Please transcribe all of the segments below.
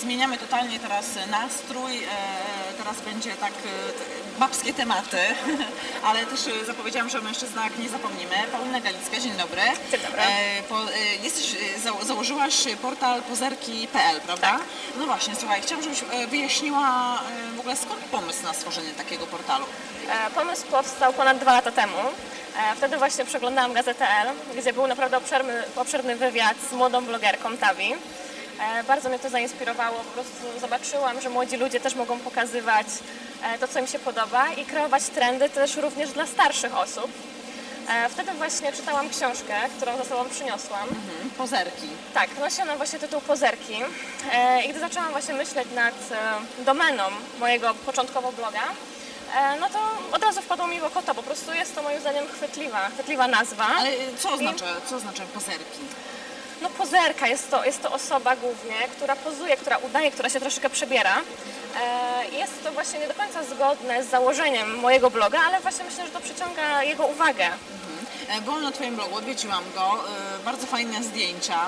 zmieniamy totalnie teraz nastrój. E, teraz będzie tak e, babskie tematy, ale też e, zapowiedziałam, że o mężczyznach nie zapomnimy. Paulina Galicka, dzień dobry. Dzień dobry. Po, jesteś, za, założyłaś portal pozerki.pl, prawda? Tak. No właśnie, słuchaj, chciałam, żebyś wyjaśniła w ogóle skąd pomysł na stworzenie takiego portalu. Pomysł powstał ponad dwa lata temu. Wtedy właśnie przeglądałam gazetę L, gdzie był naprawdę obszerny, obszerny wywiad z młodą blogerką Tawi. E, Bardzo mnie to zainspirowało, po prostu zobaczyłam, że młodzi ludzie też mogą pokazywać e, to, co im się podoba i kreować trendy też również dla starszych osób. E, Wtedy właśnie czytałam książkę, którą za sobą przyniosłam. Mhm, Pozerki. Tak, nosi ona właśnie tytuł Pozerki. I gdy zaczęłam właśnie myśleć nad domeną mojego początkowo bloga, no to od razu wpadło mi w oko to, po prostu jest to moim zdaniem chwytliwa, chwytliwa nazwa. Ale co oznacza, co oznacza pozerki? No pozerka, jest to, jest to osoba głównie, która pozuje, która udaje, która się troszeczkę przebiera. E, Jest to właśnie nie do końca zgodne z założeniem mojego bloga, ale właśnie myślę, że to przyciąga jego uwagę. E, Byłam na Twoim blogu, odwiedziłam go, e, bardzo fajne zdjęcia.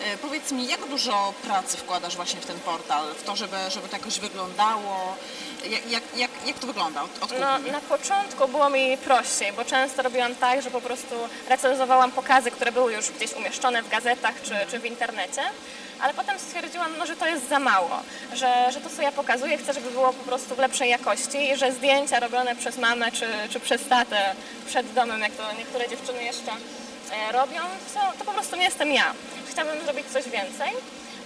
E, Powiedz mi, jak dużo pracy wkładasz właśnie w ten portal, w to, żeby, żeby to jakoś wyglądało? Jak, jak, jak, jak to wygląda od, od No, na początku było mi prościej, bo często robiłam tak, że po prostu recenzowałam pokazy, które były już gdzieś umieszczone w gazetach czy, czy w internecie, ale potem stwierdziłam, no, że to jest za mało, że, że to, co ja pokazuję, chcę, żeby było po prostu w lepszej jakości i że zdjęcia robione przez mamę czy, czy przez tatę przed domem, jak to niektóre dziewczyny jeszcze e, robią, to, to po prostu nie jestem ja. Chciałabym zrobić coś więcej.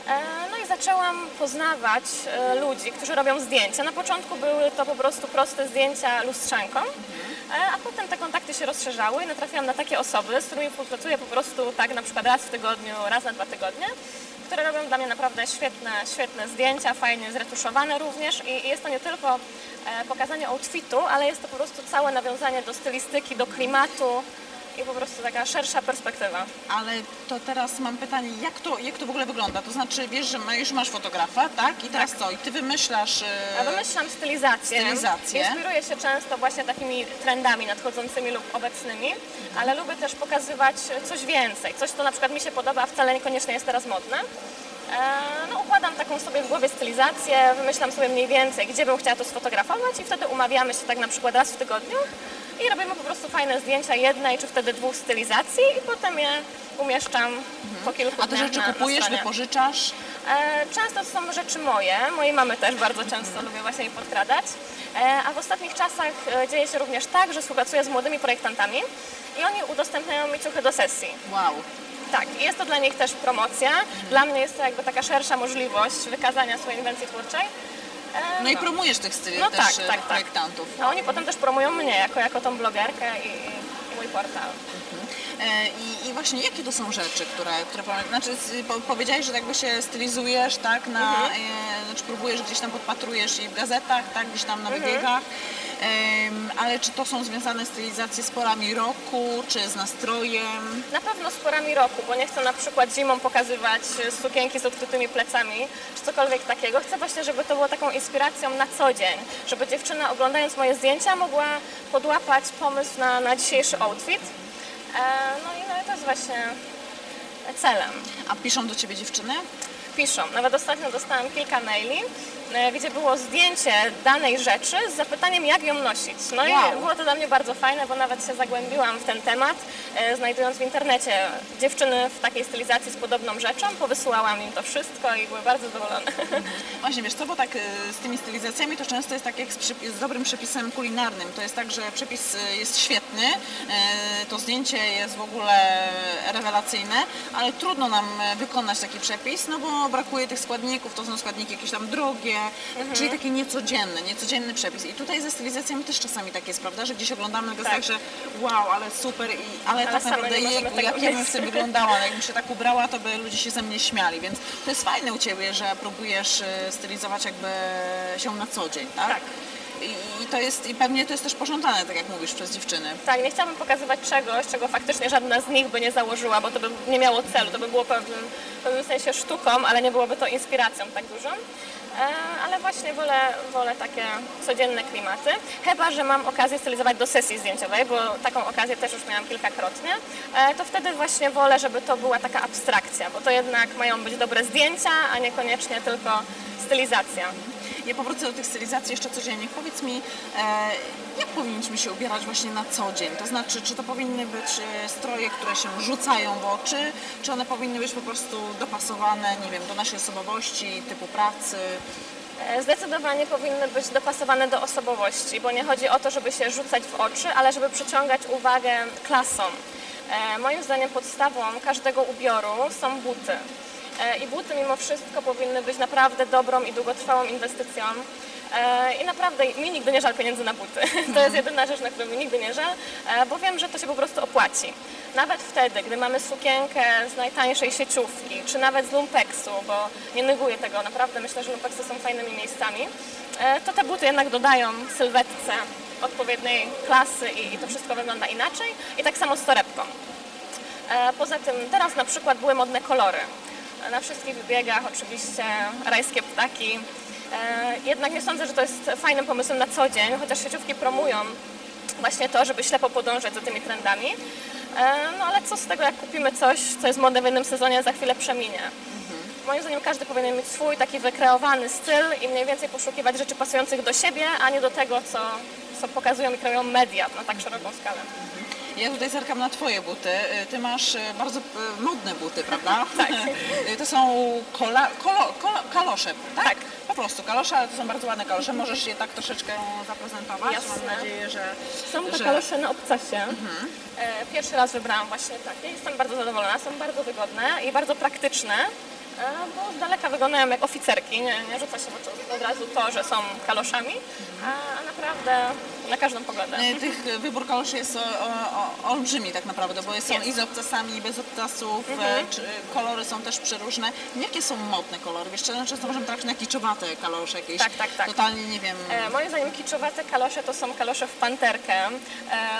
E, No i zaczęłam poznawać e, ludzi, którzy robią zdjęcia. Na początku były to po prostu proste zdjęcia lustrzanką, a potem te kontakty się rozszerzały i natrafiłam na takie osoby, z którymi współpracuję po prostu tak na przykład raz w tygodniu, raz na dwa tygodnie, które robią dla mnie naprawdę świetne, świetne zdjęcia, fajnie zretuszowane również. I i jest to nie tylko e, pokazanie outfitu, ale jest to po prostu całe nawiązanie do stylistyki, do klimatu i po prostu taka szersza perspektywa. Ale to teraz mam pytanie, jak to, jak to w ogóle wygląda? To znaczy, wiesz, że ma- już masz fotografa, tak? I teraz co? I Ty wymyślasz... e, Ja wymyślam stylizację. Stylizację. Inspiruję się często właśnie takimi trendami nadchodzącymi lub obecnymi, ale lubię też pokazywać coś więcej. Coś, co na przykład mi się podoba, a wcale niekoniecznie jest teraz modne. E, No, układam taką sobie w głowie stylizację, wymyślam sobie mniej więcej, gdzie bym chciała to sfotografować i wtedy umawiamy się tak na przykład raz w tygodniu i robimy po prostu fajne zdjęcia jednej czy wtedy dwóch stylizacji i potem je umieszczam po kilku A te dniach rzeczy na, na kupujesz, stronie. wypożyczasz? E, Często to są rzeczy moje, mojej mamy też bardzo często lubię właśnie je podkradać. E, A w ostatnich czasach e, dzieje się również tak, że współpracuję z młodymi projektantami i oni udostępniają mi ciuchy do sesji. Wow. Tak, i jest to dla nich też promocja. Dla mnie jest to jakby taka szersza możliwość wykazania swojej inwencji twórczej. No i promujesz tych styli, No też tak, e, tak, tak. projektantów. A oni potem też promują mnie jako, jako tą blogerkę i, i mój portal. E, I, I właśnie jakie to są rzeczy, które, które znaczy powiedziałeś, że jakby się stylizujesz, tak, na, Mhm. e, znaczy próbujesz gdzieś tam podpatrujesz i w gazetach, tak, gdzieś tam Mhm. na wybiegach, Em, ale czy to są związane stylizacje z porami roku, czy z nastrojem? Na pewno z porami roku, bo nie chcę na przykład zimą pokazywać sukienki z odkrytymi plecami, czy cokolwiek takiego. Chcę właśnie, żeby to było taką inspiracją na co dzień, żeby dziewczyna oglądając moje zdjęcia mogła podłapać pomysł na, na dzisiejszy outfit. E, no i no, i to jest właśnie celem. A piszą do ciebie dziewczyny? Piszą. Nawet ostatnio dostałam kilka maili, e, gdzie było zdjęcie danej rzeczy z zapytaniem, jak ją nosić. No Wow. i było to dla mnie bardzo fajne, bo nawet się zagłębiłam w ten temat, e, znajdując w internecie dziewczyny w takiej stylizacji z podobną rzeczą. Powysyłałam im to wszystko i były bardzo zadowolone. Właśnie, wiesz co, bo tak y, z tymi stylizacjami to często jest tak jak z, z dobrym przepisem kulinarnym. To jest tak, że przepis jest świetny, to zdjęcie jest w ogóle rewelacyjne, ale trudno nam wykonać taki przepis, no bo brakuje tych składników, to są składniki jakieś tam drogie, Mhm. czyli taki niecodzienny, niecodzienny przepis. I tutaj ze stylizacjami też czasami tak jest, prawda, że gdzieś oglądamy na gazetach, Tak. że wow, ale super, i, ale, tak same naprawdę jejku, jak ja bym sobie wyglądała, no jakbym się tak ubrała, to by ludzie się ze mnie śmiali, więc to jest fajne u Ciebie, że próbujesz y, stylizować jakby się na co dzień, tak? Tak. I, to jest, i pewnie to jest też pożądane, tak jak mówisz, przez dziewczyny. Tak, nie chciałabym pokazywać czegoś, czego faktycznie żadna z nich by nie założyła, bo to by nie miało celu, to by było pewnym, w pewnym sensie sztuką, ale nie byłoby to inspiracją tak dużą. ale właśnie wolę, wolę takie codzienne klimaty. Chyba, że mam okazję stylizować do sesji zdjęciowej, bo taką okazję też już miałam kilkakrotnie, e, to wtedy właśnie wolę, żeby to była taka abstrakcja, bo to jednak mają być dobre zdjęcia, a niekoniecznie tylko stylizacja. Ja powrócę do tych stylizacji jeszcze codziennie. Powiedz mi, e, jak powinniśmy się ubierać właśnie na co dzień? To znaczy, czy to powinny być e, stroje, które się rzucają w oczy, czy one powinny być po prostu dopasowane, nie wiem, do naszej osobowości, typu pracy? E, Zdecydowanie powinny być dopasowane do osobowości, bo nie chodzi o to, żeby się rzucać w oczy, ale żeby przyciągać uwagę klasą. Moim zdaniem podstawą każdego ubioru są buty. E, I buty mimo wszystko powinny być naprawdę dobrą i długotrwałą inwestycją. E, I naprawdę mi nigdy nie żal pieniędzy na buty. To jest jedyna rzecz, na którą mi nigdy nie żal, e, bo wiem, że to się po prostu opłaci. Nawet wtedy, gdy mamy sukienkę z najtańszej sieciówki, czy nawet z lumpeksu, bo nie neguję tego, naprawdę myślę, że lumpeksy są fajnymi miejscami, to te buty jednak dodają sylwetce odpowiedniej klasy i, to wszystko wygląda inaczej. I tak samo z torebką. Poza tym teraz na przykład były modne kolory. Na wszystkich biegach oczywiście rajskie ptaki. E, Jednak nie sądzę, że to jest fajnym pomysłem na co dzień, chociaż sieciówki promują właśnie to, żeby ślepo podążać za tymi trendami. E, No ale co z tego, jak kupimy coś, co jest modne w jednym sezonie, za chwilę przeminie. Moim zdaniem każdy powinien mieć swój taki wykreowany styl i mniej więcej poszukiwać rzeczy pasujących do siebie, a nie do tego, co, co pokazują i kreują media na tak szeroką skalę. Ja tutaj zerkam na Twoje buty. E, Ty masz e, bardzo e, modne buty, prawda? Tak. To są kola, kolo, kolo, kalosze, tak? Tak. Po prostu kalosze, ale to są bardzo ładne kalosze. Możesz je tak troszeczkę zaprezentować. Jasne. Mam nadzieję, że... Są to że... kalosze na obcasie. E, Pierwszy raz wybrałam właśnie takie. Jestem bardzo zadowolona. Są bardzo wygodne i bardzo praktyczne, e, bo z daleka wyglądają jak oficerki. Nie, nie rzuca się od razu to, że są kaloszami, a naprawdę na każdą pogodę. E, Tych e, wybór kaloszy jest o, o, olbrzymi tak naprawdę, bo są Jest. i z obcasami, i bez obcasów, Mhm. e, czy, kolory są też przeróżne. Jakie są modne kolory? Wiesz, często możemy trafić na kiczowate kalosze jakieś, Tak, tak, tak. totalnie, nie wiem, E, moim zdaniem kiczowate kalosze to są kalosze w panterkę e,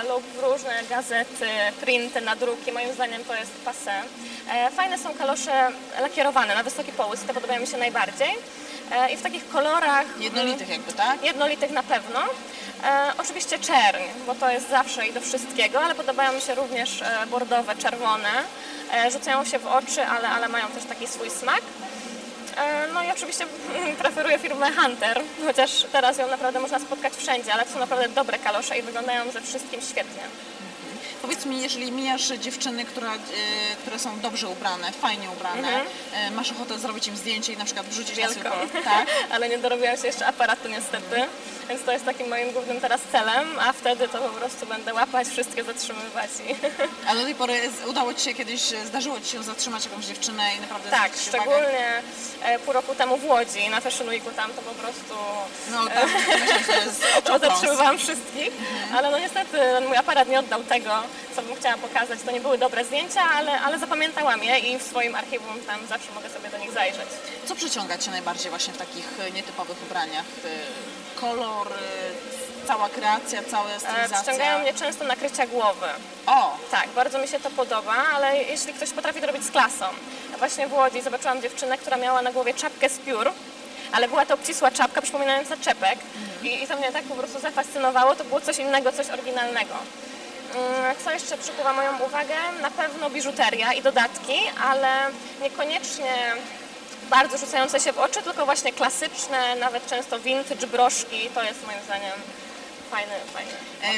lub w różne gazety, printy, nadruki. Moim zdaniem to jest passé. E, fajne są kalosze lakierowane na wysoki połysk, te podobają mi się najbardziej. E, I w takich kolorach jednolitych jakby, tak? Jednolitych na pewno. E, oczywiście czerń, bo to jest zawsze i do wszystkiego, ale podobają mi się również e, bordowe, czerwone. E, rzucają się w oczy, ale, ale mają też taki swój smak. E, no i oczywiście preferuję firmę Hunter, chociaż teraz ją naprawdę można spotkać wszędzie, ale to są naprawdę dobre kalosze i wyglądają ze wszystkim świetnie. Powiedz mi, jeżeli mijasz dziewczyny, która, e, które są dobrze ubrane, fajnie ubrane, Mhm. e, masz ochotę zrobić im zdjęcie i na przykład wrzucić na swój Wielką. tak? ale nie dorobiłam się jeszcze aparatu niestety, więc to jest takim moim głównym teraz celem, a wtedy to po prostu będę łapać, wszystkie zatrzymywać i... A do tej pory udało Ci się kiedyś, e, zdarzyło Ci się zatrzymać jakąś dziewczynę i naprawdę Tak, zwrócić uwagę? szczególnie e, pół roku temu w Łodzi na Fashion Weeku tam to po prostu No tam myślę, oczopląs. zatrzymywałam wszystkich, ale no niestety ten mój aparat nie oddał tego, co bym chciała pokazać. To nie były dobre zdjęcia, ale, ale zapamiętałam je i w swoim archiwum tam zawsze mogę sobie do nich zajrzeć. Co przyciąga Cię najbardziej właśnie w takich e, nietypowych ubraniach? E, Kolor, e, cała kreacja, cała E, stylizacja? Przyciągają mnie często nakrycia głowy. O, Tak, bardzo mi się to podoba, ale jeśli ktoś potrafi to robić z klasą. Właśnie w Łodzi zobaczyłam dziewczynę, która miała na głowie czapkę z piór, ale była to obcisła czapka przypominająca czepek I, i to mnie tak po prostu zafascynowało, to było coś innego, coś oryginalnego. Mm, Co jeszcze przykuwa moją uwagę? Na pewno biżuteria i dodatki, ale niekoniecznie bardzo rzucające się w oczy, tylko właśnie klasyczne, nawet często vintage, broszki, to jest moim zdaniem fajny, fajny.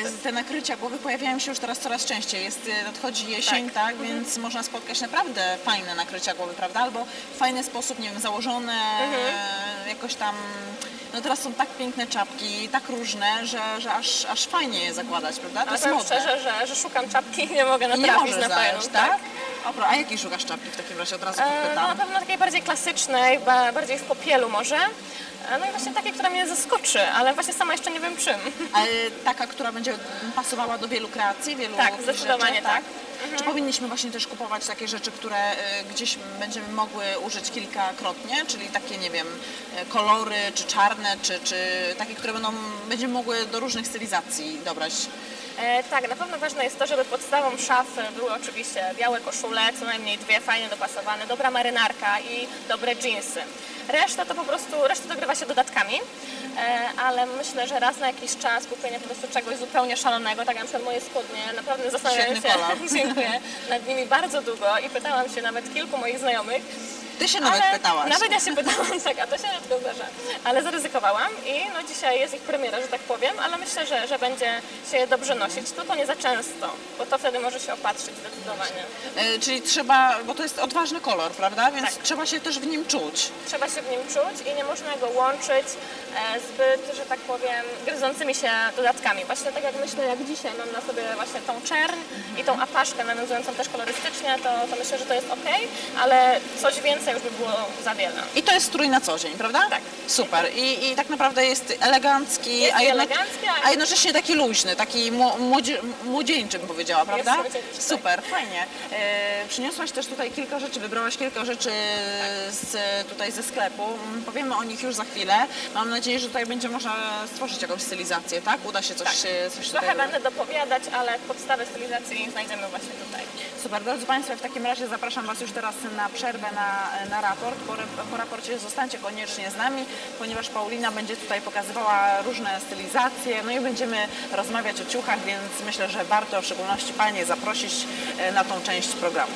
e, te nakrycia głowy pojawiają się już teraz coraz częściej. Jest, e, nadchodzi jesień, tak, Mhm. więc można spotkać naprawdę fajne nakrycia głowy, prawda? Albo w fajny sposób, nie wiem, założone, e, jakoś tam... No teraz są tak piękne czapki, tak różne, że, że aż, aż fajnie je zakładać, prawda? To Ale jest modne. szczerze, że, że szukam czapki i nie mogę nie natrafić możesz na fajną. znaleźć, tak? O, pro- a jakiej szukasz czapki w takim razie? Od razu E, No, na pytam. pewno takiej bardziej klasycznej, ba- bardziej w popielu może. E, No i właśnie takiej, która mnie zaskoczy, ale właśnie sama jeszcze nie wiem czym. Ale taka, która będzie pasowała do wielu kreacji, wielu Tak, rzeczy, zdecydowanie tak. Czy powinniśmy właśnie też kupować takie rzeczy, które y, gdzieś będziemy mogły użyć kilkakrotnie, czyli takie, nie wiem, y, kolory, czy czarne, czy, czy takie, które będą, będziemy mogły do różnych stylizacji dobrać? E, tak, na pewno ważne jest to, żeby podstawą szafy były oczywiście białe koszule, co najmniej dwie fajnie dopasowane, dobra marynarka i dobre jeansy. Reszta to po prostu, reszta dogrywa się dodatkami, e, ale myślę, że raz na jakiś czas kupienie po prostu czegoś zupełnie szalonego, tak jak na przykład moje spodnie, naprawdę zastanawiam Świetny się kolor. dziękuję, nad nimi bardzo długo i pytałam się nawet kilku moich znajomych, Ty się nawet ale pytałaś. Nawet ja się pytałam, tak, a to się rzadko zdarza. Ale zaryzykowałam i no dzisiaj jest ich premiera, że tak powiem, ale myślę, że, że będzie się je dobrze nosić, tylko nie za często, bo to wtedy może się opatrzyć zdecydowanie. E, Czyli trzeba, bo to jest odważny kolor, prawda? Więc Tak. trzeba się też w nim czuć. Trzeba się w nim czuć i nie można go łączyć e, zbyt, że tak powiem, gryzącymi się dodatkami. Właśnie tak jak myślę, jak dzisiaj mam na sobie właśnie tą czern i tą apaszkę nawiązującą też kolorystycznie, to, to myślę, że to jest ok, ale coś więcej już by było za wiele. I to jest strój na co dzień, prawda? Tak. Super. I, i tak naprawdę jest elegancki, Jest a, i jednak, elegancki, a- a jednocześnie taki luźny, taki mło- młodzie, młodzieńczy bym powiedziała, prawda? młodzieńczy, tak. Super, fajnie. E, przyniosłaś też tutaj kilka rzeczy, wybrałaś kilka rzeczy z, tutaj ze sklepu. Mm, Powiemy o nich już za chwilę. Mam nadzieję, że tutaj będzie można stworzyć jakąś stylizację, tak? Uda się coś, Tak. e, coś tutaj Trochę będę dopowiadać, ale podstawę stylizacji znajdziemy właśnie tutaj. Super, drodzy Państwo, w takim razie zapraszam Was już teraz na przerwę na, na raport. Po, po raporcie zostańcie koniecznie z nami, ponieważ Paulina będzie tutaj pokazywała różne stylizacje, no i będziemy rozmawiać o ciuchach, więc myślę, że warto w szczególności Panie zaprosić e, na tą część programu.